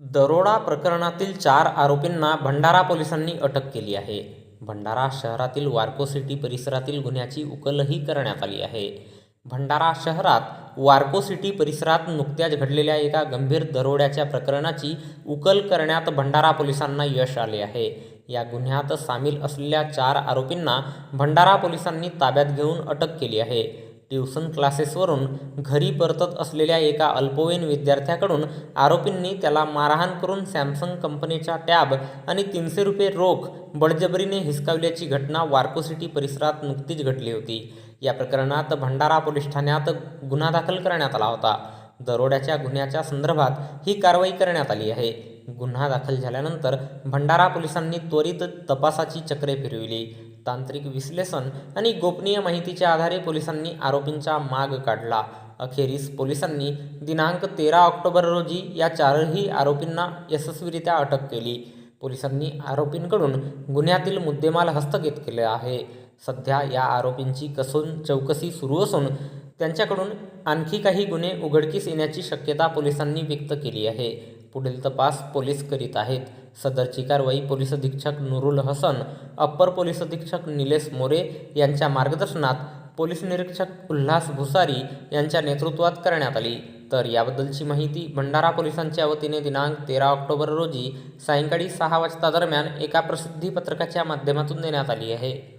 दरोडा प्रकरणातील चार आरोपींना भंडारा पोलिसांनी अटक केली आहे. भंडारा शहरातील वार्को सिटी परिसरातील गुन्ह्याची उकलही करण्यात आली आहे. भंडारा शहरात वार्को सिटी परिसरात नुकत्याच घडलेल्या एका गंभीर दरोड्याच्या प्रकरणाची उकल करण्यात भंडारा पोलिसांना यश आले आहे. या गुन्ह्यात सामील असलेल्या चार आरोपींना भंडारा पोलिसांनी ताब्यात घेऊन अटक केली आहे. ट्युशन क्लासेसवरून घरी परतत असलेल्या एका अल्पवयीन विद्यार्थ्याकडून आरोपींनी त्याला मारहाण करून सॅमसंग कंपनीचा टॅब आणि तीनशे रुपये रोख बळजबरीने हिसकावल्याची घटना वार्को सिटी परिसरात नुकतीच घडली होती. या प्रकरणात भंडारा पोलीस ठाण्यात गुन्हा दाखल करण्यात आला होता. दरोड्याच्या गुन्ह्याच्या संदर्भात ही कारवाई करण्यात आली आहे. गुन्हा दाखल झाल्यानंतर भंडारा पोलिसांनी त्वरित तपासाची चक्रे फिरविली. तांत्रिक विश्लेषण आणि गोपनीय माहितीच्या आधारे पोलिसांनी आरोपींचा माग काढला. अखेरीस पोलिसांनी दिनांक तेरा ऑक्टोबर रोजी या चारही आरोपींना यशस्वीरित्या अटक केली. पोलिसांनी आरोपींकडून गुन्ह्यातील मुद्देमाल हस्तगत केले आहे. सध्या या आरोपींची कसून चौकशी सुरू असून त्यांच्याकडून आणखी काही गुन्हे उघडकीस येण्याची शक्यता पोलिसांनी व्यक्त केली आहे. पुढील तपास पोलीस करीत आहेत. सदरची कारवाई पोलीस अधीक्षक नुरुल हसन अप्पर पोलीस अधीक्षक निलेश मोरे यांच्या मार्गदर्शनात पोलीस निरीक्षक उल्हास भुसारी यांच्या नेतृत्वात करण्यात आली. तर याबद्दलची माहिती भंडारा पोलिसांच्या वतीने दिनांक तेरा ऑक्टोबर रोजी सायंकाळी सहा वाजता दरम्यान एका प्रसिद्धी पत्रकाच्या माध्यमातून देण्यात आली आहे.